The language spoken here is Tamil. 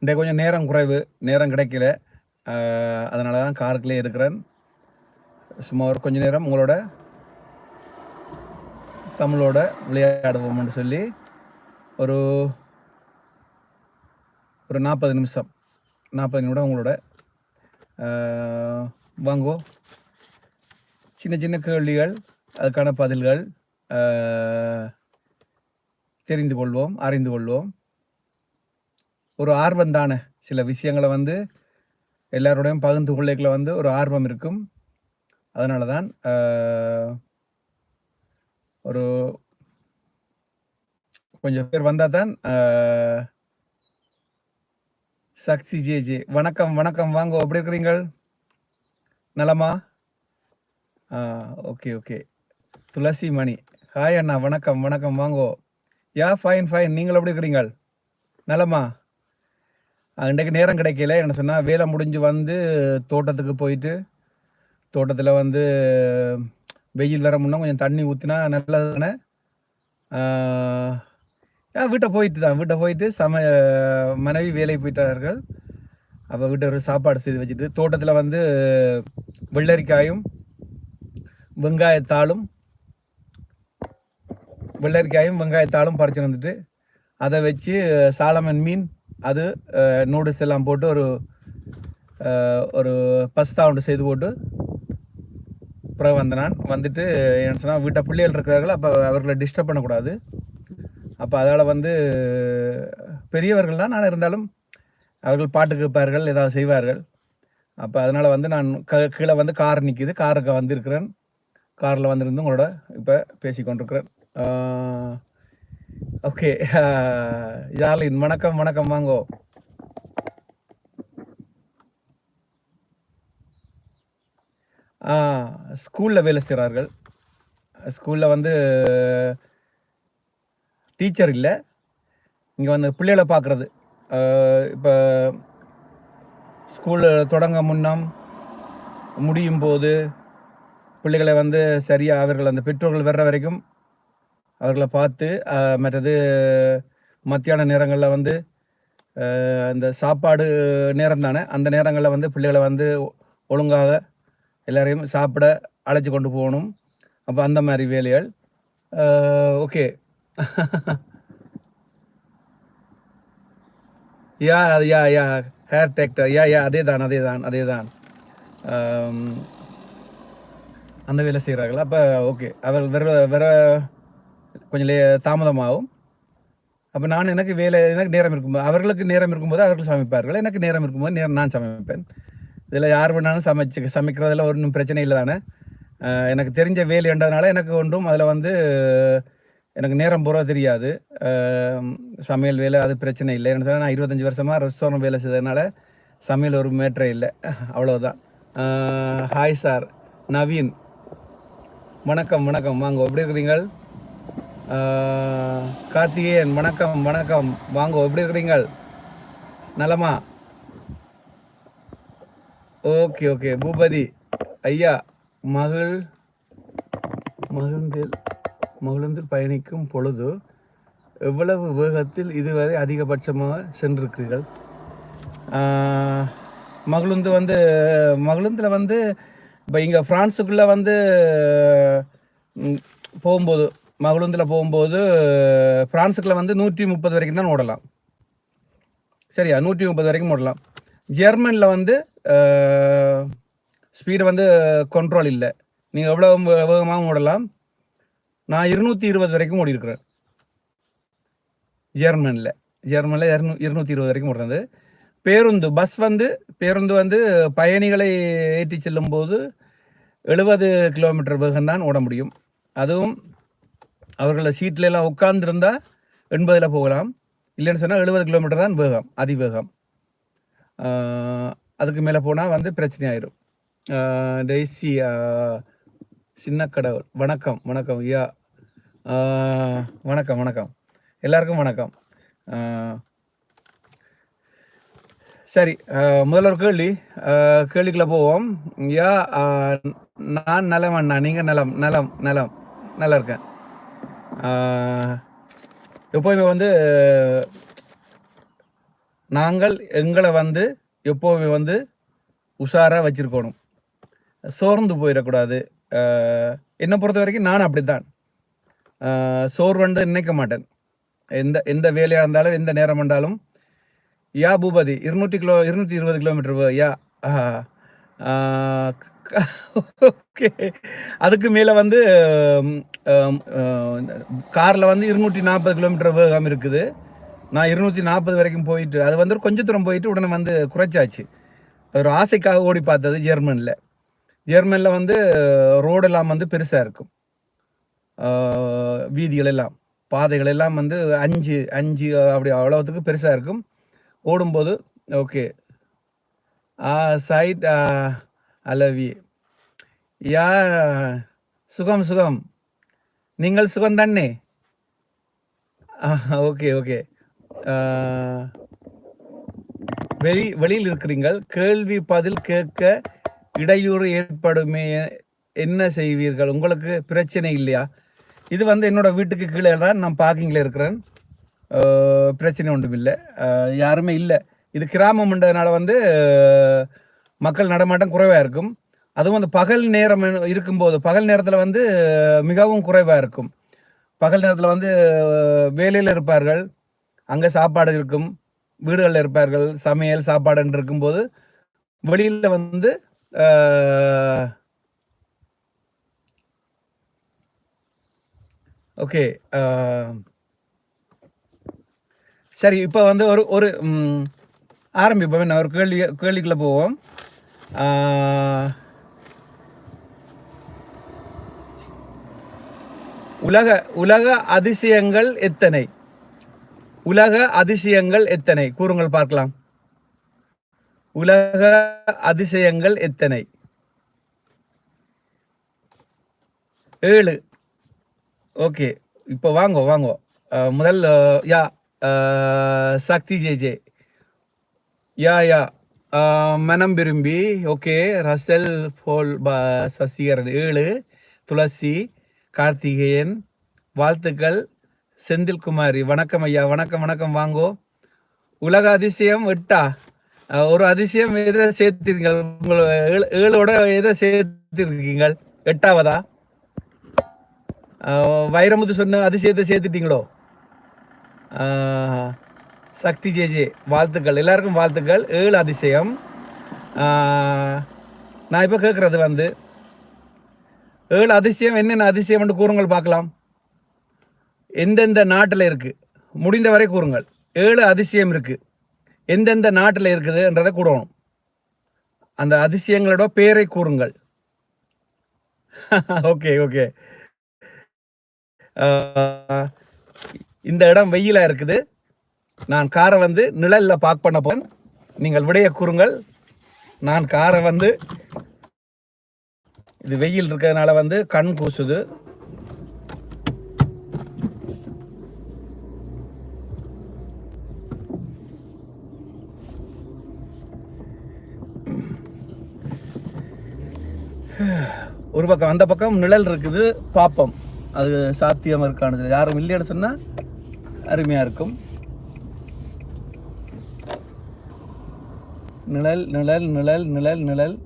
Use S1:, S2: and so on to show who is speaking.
S1: இன்றைக்கு கொஞ்சம் நேரம் குறைவு நேரம் கிடைக்கல. அதனால தான் காருக்குள்ளே இருக்கிறேன். சும்மா ஒரு கொஞ்ச நேரம் உங்களோட தமிழோட விளையாடுவோம்னு சொல்லி ஒரு ஒரு நாற்பது நிமிஷம். நாற்பது நிமிடம் உங்களோட வாங்கோ சின்ன சின்ன கேள்விகள் அதுக்கான பதில்கள் தெரிந்து கொள்வோம் அறிந்து கொள்வோம். ஒரு ஆர்வம் தானே? சில விஷயங்களை வந்து எல்லாரோடையும் பகிர்ந்து கொள்ளைகளை வந்து ஒரு ஆர்வம் இருக்கும். அதனால தான் ஒரு கொஞ்சம் பேர் வந்தால் தான் சக்சி ஜே ஜே. வணக்கம் வணக்கம். வாங்க எப்படி இருக்கிறீங்க நலமா? Okay okay. Tulasi Mani. Hi அண்ணா. வணக்கம் வணக்கம். வாங்கோ. Yeah fine fine. நீங்கள் எப்படி இருக்கிறீங்கள்? நலமா? அன்றைக்கு நேரம் கிடைக்கல. என்ன சொன்னால் வேலை முடிஞ்சு வந்து தோட்டத்துக்கு போயிட்டு தோட்டத்தில் வந்து வெயில் வர முன்னா கொஞ்சம் தண்ணி ஊற்றினா நல்லது தானே ஆ வீட்டை போயிட்டு தான். வீட்டை போயிட்டு சம மனைவி வேலைக்கு போயிட்டார்கள். அப்போ வீட்டை ஒரு சாப்பாடு செய்து வச்சுட்டு தோட்டத்தில் வந்து வெள்ளரிக்காயும் வெங்காயத்தாளும் வெள்ளரிக்காயும் வெங்காயத்தாளும் பறிச்சு வந்துட்டு அதை வச்சு சாலமன் மீன் அது நூடுல்ஸ் எல்லாம் போட்டு ஒரு ஒரு பஸ்தா ஒன்று செய்து போட்டு பிறகு வந்த நான் வந்துட்டு என்ன சொன்னால் வீட்டை பிள்ளைகள் இருக்கிறார்கள் அப்போ அவர்களை டிஸ்டர்ப் பண்ணக்கூடாது. அப்போ அதால் வந்து பெரியவர்கள் தான் நான் இருந்தாலும் அவர்கள் பாட்டு கேட்பார்கள் ஏதாவது செய்வார்கள். அப்போ அதனால் வந்து நான் க கீழே வந்து கார் நிற்கிது காருக்கு வந்திருக்கிறேன். காரில் வந்திருந்து உங்களோட இப்போ பேசி கொண்டிருக்கிறேன் ஓகே. ஜார்லின் வணக்கம் வணக்கம் வாங்கோ. ஸ்கூலில் வேலை செய்கிறார்கள் ஸ்கூலில் வந்து டீச்சர் இல்லை. இங்கே வந்து பிள்ளைகளை பார்க்குறது இப்போ ஸ்கூலில் தொடங்க முன்னம் முடியும் போது பிள்ளைகளை வந்து சரியாக அவர்கள் அந்த பெற்றோர்கள் வர்ற வரைக்கும் அவர்களை பார்த்து மற்றது மத்தியான நேரங்களில் வந்து அந்த இந்த சாப்பாடு நேரம் தானே அந்த நேரங்களில் வந்து பிள்ளைகளை வந்து ஒழுங்காக எல்லாரையும் சாப்பிட அழைச்சி கொண்டு போகணும். அப்போ அந்த மாதிரி வேலைகள். Okay. Ya ya ya hair tractor யா யா அதே தான் அதே தான் அதே தான். அந்த வேலை செய்கிறார்கள் அப்போ ஓகே. அவர் வேற வேற கொஞ்சம் லே தாமதமாகும். அப்போ நான் எனக்கு வேலை எனக்கு நேரம் இருக்கும்போது அவர்களுக்கு நேரம் இருக்கும்போது அவர்கள் சமைப்பார்கள். எனக்கு நேரம் இருக்கும்போது நேரம் நான் சமைப்பேன். இதில் யார் வேணாலும் சமைச்சு சமைக்கிறதுல ஒன்றும் பிரச்சனை இல்லை தானே எனக்கு தெரிஞ்ச வேலை என்றதுனால எனக்கு ஒன்றும் அதில் வந்து எனக்கு நேரம் பூரா தெரியாது. சமையல் வேலை அது பிரச்சனை இல்லை. என்ன சொன்னால் நான் இருபத்தஞ்சி வருஷமாக ரெஸ்டாரண்ட் வேலை செய்ததுனால சமையல் ஒரு மேட்ரே இல்லை. அவ்வளோதான் ஹாய் சார் நவீன். வணக்கம் வணக்கம். வாங்க எப்படி இருக்கிறீங்கள் கார்த்திகேயன் வணக்கம் வணக்கம். வாங்க எப்படி இருக்கிறீங்கள்? நலமா? Okay okay. பூபதி ஐயா மகள் மகிழ்ந்தில் மகிழ்ந்தில் பயணிக்கும் பொழுது எவ்வளவு வேகத்தில் இதுவரை அதிகபட்சமாக சென்றிருக்கிறீர்கள்? ஆஹ், மகிழுந்து வந்து மகிழுந்தில் வந்து இப்போ இங்கே ஃப்ரான்ஸுக்குள்ளே வந்து போகும்போது மகளுந்தில் போகும்போது ஃப்ரான்ஸுக்குள்ளே வந்து நூற்றி முப்பது வரைக்கும் தான் ஓடலாம். சரியா? நூற்றி முப்பது வரைக்கும் ஓடலாம். ஜெர்மனில் வந்து ஸ்பீடு வந்து கண்ட்ரோல் இல்லை. நீங்கள் எவ்வளோ வேகமாக ஓடலாம். நான் இருநூற்றி இருபது வரைக்கும் ஓடிருக்குறேன் ஜெர்மனில். ஜெர்மனில் இரநூ இருநூற்றி இருபது வரைக்கும் ஓடுறது. பேருந்து பஸ் வந்து பேருந்து வந்து பயணிகளை ஏற்றி செல்லும்போது எழுபது கிலோமீட்டர் வேகம் தான் ஓட முடியும். அதுவும் அவர்களை சீட்டில் எல்லாம் உட்கார்ந்துருந்தா எண்பதில் போகலாம். இல்லைன்னு சொன்னால் எழுபது கிலோமீட்டர் தான் வேகம் அதிவேகம். அதுக்கு மேலே போனால் வந்து பிரச்சனை ஆயிரும் டெய்ஸி சின்ன கடவுள். வணக்கம் வணக்கம் ஐயா. வணக்கம் வணக்கம். எல்லாருக்கும் வணக்கம். சரி முதல்வர் முதல்ல ஒரு கேள்வி. கேள்விக்குள்ள போவோம். ஐயா நான் நலம் அண்ணா நீங்கள் நலம் நலம் நலம். நல்லா இருக்கேன். எப்போயுமே வந்து நாங்கள் எங்களை வந்து எப்போவுமே வந்து உஷாராக வச்சுருக்கணும். சோர்ந்து போயிடக்கூடாது. என்னை பொறுத்த வரைக்கும் நான் அப்படித்தான். தான் சோர்வண்டு நினைக்க மாட்டேன். எந்த எந்த வேலையாக இருந்தாலும் எந்த நேரம் இருந்தாலும் யா பூபதி இருநூற்றி கிலோ இருநூற்றி இருபது கிலோமீட்டர் யா ஓகே. அதுக்கு மேலே வந்து காரில் வந்து இருநூற்றி நாற்பது கிலோமீட்டர் வேகம் இருக்குது. நான் இருநூற்றி நாற்பது வரைக்கும் போயிட்டு அது வந்து கொஞ்சம் தூரம் போயிட்டு உடனே வந்து குறைச்சாச்சு. ஒரு ஆசைக்காக ஓடி பார்த்தது ஜெர்மனில். ஜெர்மனில் வந்து ரோடெல்லாம் வந்து பெருசாக இருக்கும். வீதிகள் எல்லாம் பாதைகள் எல்லாம் வந்து அஞ்சு அஞ்சு அப்படி அவ்வளோத்துக்கு பெருசாக இருக்கும். ஓடும்போது ஓகே. சைட் அலவி. யா சுகம் சுகம். நீங்கள் சுகம் தானே ஓகே ஓகே வெளி வெளியில் இருக்கிறீங்கள் கேள்வி பதில் கேட்க இடையூறு ஏற்படுமே என்ன செய்வீர்கள் உங்களுக்கு பிரச்சனை இல்லையா இது வந்து என்னோட வீட்டுக்கு கீழே தான் நான் பார்க்கிங்கில் இருக்கிறேன் பிரச்சனை ஒன்றும் இல்லை யாருமே இல்லை இது கிராமம்ன்றதுனால வந்து மக்கள் நடமாட்டம் குறைவாக இருக்கும் அதுவும் அந்த பகல் நேரம் இருக்கும்போது பகல் நேரத்தில் வந்து மிகவும் குறைவாக இருக்கும். பகல் நேரத்தில் வந்து வேலையில் இருப்பார்கள் அங்கே சாப்பாடு இருக்கும் வீடுகளில் இருப்பார்கள் சமையல் சாப்பாடுன்னு இருக்கும்போது வெளியில் வந்து ஓகே சரி இப்போ வந்து ஒரு ஒரு ஆரம்பிப்போம். நான் ஒரு கேள்வி கேள்விக்குள்ளே போவோம். உலக உலக அதிசயங்கள் எத்தனை? உலக அதிசயங்கள் எத்தனை? கூறுங்கள் பார்க்கலாம். உலக அதிசயங்கள் எத்தனை? ஏழு. ஓகே. இப்போ வாங்கோ வாங்கோ. முதல் யா சக்தி ஜே ஜே. யா யா. மனம் விரும்பி. ஓகே. ரசல் போல் ப சசிகரன் ஏழு. துளசி. கார்த்திகேயன். வாழ்த்துக்கள். செந்தில்குமாரி வணக்கம் ஐயா வணக்கம் வணக்கம் வாங்கோ. உலக அதிசயம் எட்டா? ஒரு அதிசயம் எதை சேர்த்திருக்கீங்க உங்கள் ஏழு- ஏழோட எதை சேர்த்திருக்கீங்கள்? எட்டாவதா? வைரமுத்து சொன்ன அதிசயத்தை சேர்த்துட்டீங்களோ? சக்தி ஜே ஜே வாழ்த்துக்கள். எல்லாருக்கும் வாழ்த்துக்கள். ஏழு அதிசயம். நான் இப்போ கேட்குறது வந்து ஏழு அதிசயம் என்னென்ன அதிசயம் என்று கூறுங்கள் பார்க்கலாம். எந்தெந்த நாட்டில் இருக்கு? முடிந்த வரை கூறுங்கள். ஏழு அதிசயம் இருக்கு. எந்தெந்த நாட்டில் இருக்குதுன்றதை கூறணும். அந்த அதிசயங்களோட பேரை கூறுங்கள். Okay okay. இந்த இடம் வெயிலா இருக்குது. நான் காரை வந்து நிழல்ல பார்க் பண்ண போன் நீங்கள் விடைய கூறுங்கள். நான் காரை வந்து இது வெயில் இருக்கிறதுனால வந்து கண் கூசுது. ஒரு பக்கம் அந்த பக்கம் நிழல் இருக்குது பாப்பம். அது சாத்தியம் இருக்கானது யாரும் இல்லைன்னு சொன்னால் அருமையாக இருக்கும். நிழல் நிழல் நிழல் நிழல் நிழல்.